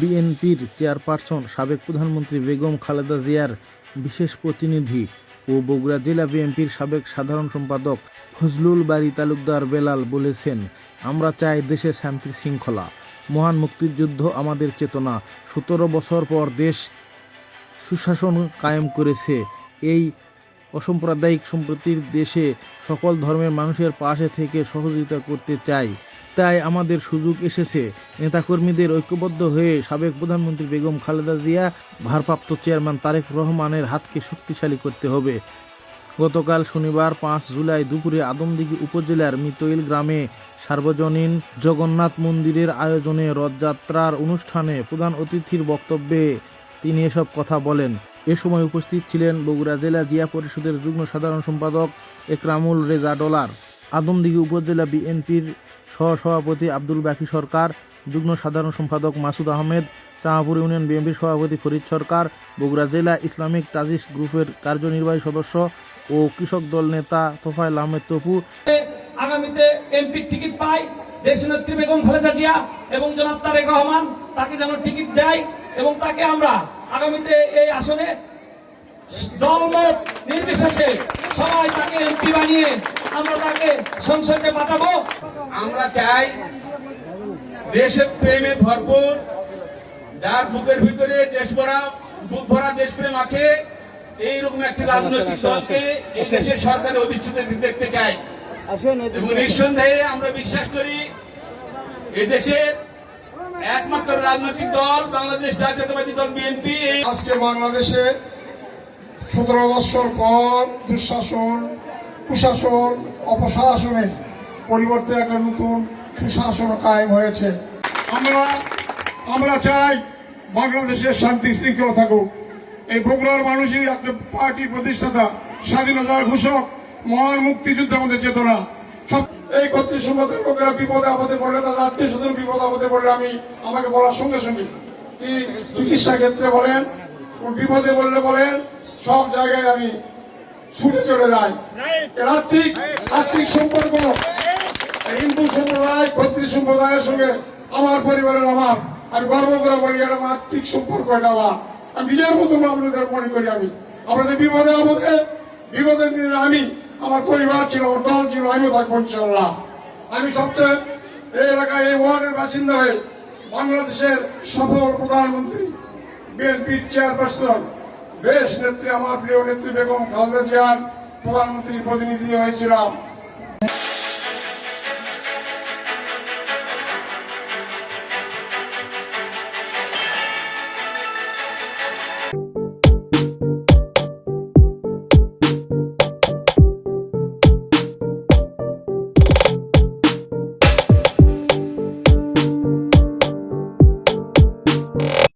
বিএনপির চেয়ারপারসন সাবেক প্রধানমন্ত্রী বেগম খালেদা জিয়ার বিশেষ প্রতিনিধি ও বগুড়া জেলা বিএনপির সাবেক সাধারণ সম্পাদক ফজলুল বাড়ি তালুকদার বেলাল বলেছেন, আমরা চাই দেশে শান্তি শৃঙ্খলা। মহান মুক্তিযুদ্ধ আমাদের চেতনা। সতেরো বছর পর দেশ সুশাসন কায়েম করেছে। এই অসাম্প্রদায়িক সম্প্রতির দেশে সকল ধর্মের মানুষের পাশে থেকে সহযোগিতা করতে চাই। তাই আমাদের সুযোগ এসেছে। নেতাকর্মীদের ঐক্যবদ্ধ হয়ে সাবেক প্রধানমন্ত্রী বেগম খালেদা জিয়া, ভারপ্রাপ্ত চেয়ারম্যান তারেক রহমানের হাতকে শক্তিশালী করতে হবে। গতকাল শনিবার পাঁচ জুলাই দুপুরে আদমদিঘি উপজেলার মিতইল গ্রামে সার্বজনীন জগন্নাথ মন্দিরের আয়োজনে রথযাত্রার অনুষ্ঠানে প্রধান অতিথির বক্তব্যে তিনি এসব কথা বলেন। এ সময় উপস্থিত ছিলেন বগুড়া জেলা জিয়া পরিষদের যুগ্ম সাধারণ সম্পাদক একরামুল রেজা ডলার। আদমদিঘি উপজেলা বিএনপির সহসভাপতি আব্দুল বাকি সরকার, যুগ্ম সাধারণ সম্পাদক মাসুদ আহমেদ চাঁপুর ইউনিয়ন বিএনপির সভাপতি ফরিদ সরকার, বগুড়া জেলা ইসলামিক তাজিস গ্রুপের কার্যনির্বাহী সদস্য ও কৃষক দল নেতা তোফায়েল আহমেদ তপু। আগামীতে এমপির টিকিট পাই দেশনেত্রী বেগম খালেদা জিয়া এবং জনাব তারেক রহমান, তাকে যেন টিকিট দেয় এবং তাকে আমরা আগামীতে এই আসনে দলমত নির্বিশেষে সবাই তাকে এমপি বানিয়ে আমরা তাকে সংসদে পাঠাবো। আমরা চাই দেশের প্রেমে ভরপুর যার বুকের ভিতরে দেশ ভরা বুক ভরা দেশপ্রেম আছে এইরকম একটি রাজনৈতিক দলকে এই দেশের সরকারের অধিষ্ঠিত দেখতে চাই। এবং নিঃসন্দেহে আমরা বিশ্বাস করি এই দেশের একমাত্র রাজনৈতিক দল বাংলাদেশ জাতীয়তাবাদী দল বিএনপি এই আজকে বাংলাদেশে সতেরো বৎসর পর দুঃশাসন কুশাসন অপশাসনের পরিবর্তে একটা নতুন সুশাসন কায়েম হয়েছে। আমরা আমরা চাই বাংলাদেশের শান্তি শৃঙ্খলা থাকুক। এই বগুড়ার মানুষই একটা পার্টির প্রতিষ্ঠাতা স্বাধীনতার ঘোষক, মহান মুক্তিযুদ্ধ আমাদের চেতনা। সব এই কর্তৃ সম্পদের লোকেরা বিপদে আপদে পড়লে, তাদের আত্মীয় স্বজন বিপদ আপদে পড়লে আমি আমাকে বলার সঙ্গে সঙ্গে কি চিকিৎসা ক্ষেত্রে বলেন, কোন বিপদে বললে বলেন, সব জায়গায় আমি ছুটে চলে যায়। এর আর্থিক আর্থিক সম্পর্ক। হিন্দু সম্প্রদায় কর্তৃ সম্প্রদায়ের সঙ্গে আমার পরিবারের আমার আমি গর্ব করে বলি এটা আমার আর্থিক সম্পর্ক এটা আমার। আমি নিজের মতন আপনাদের মনে করি আমি। আপনাদের বিপদে আপদে বিপদের দিনে আমি আমার পরিবার ছিল আমার দল ছিল আমিও থাকব ইনশাল্লাহ আমি সবচেয়ে এই এলাকায় এই ওয়ার্ডের বাসিন্দা হয়ে বাংলাদেশের সফল প্রধানমন্ত্রী বিএনপির চেয়ারপারসন। বেশ নেত্রী আমার প্রিয় নেত্রী বেগম খালেদা জিয়ার প্রধানমন্ত্রী প্রতিনিধি হয়েছিলাম।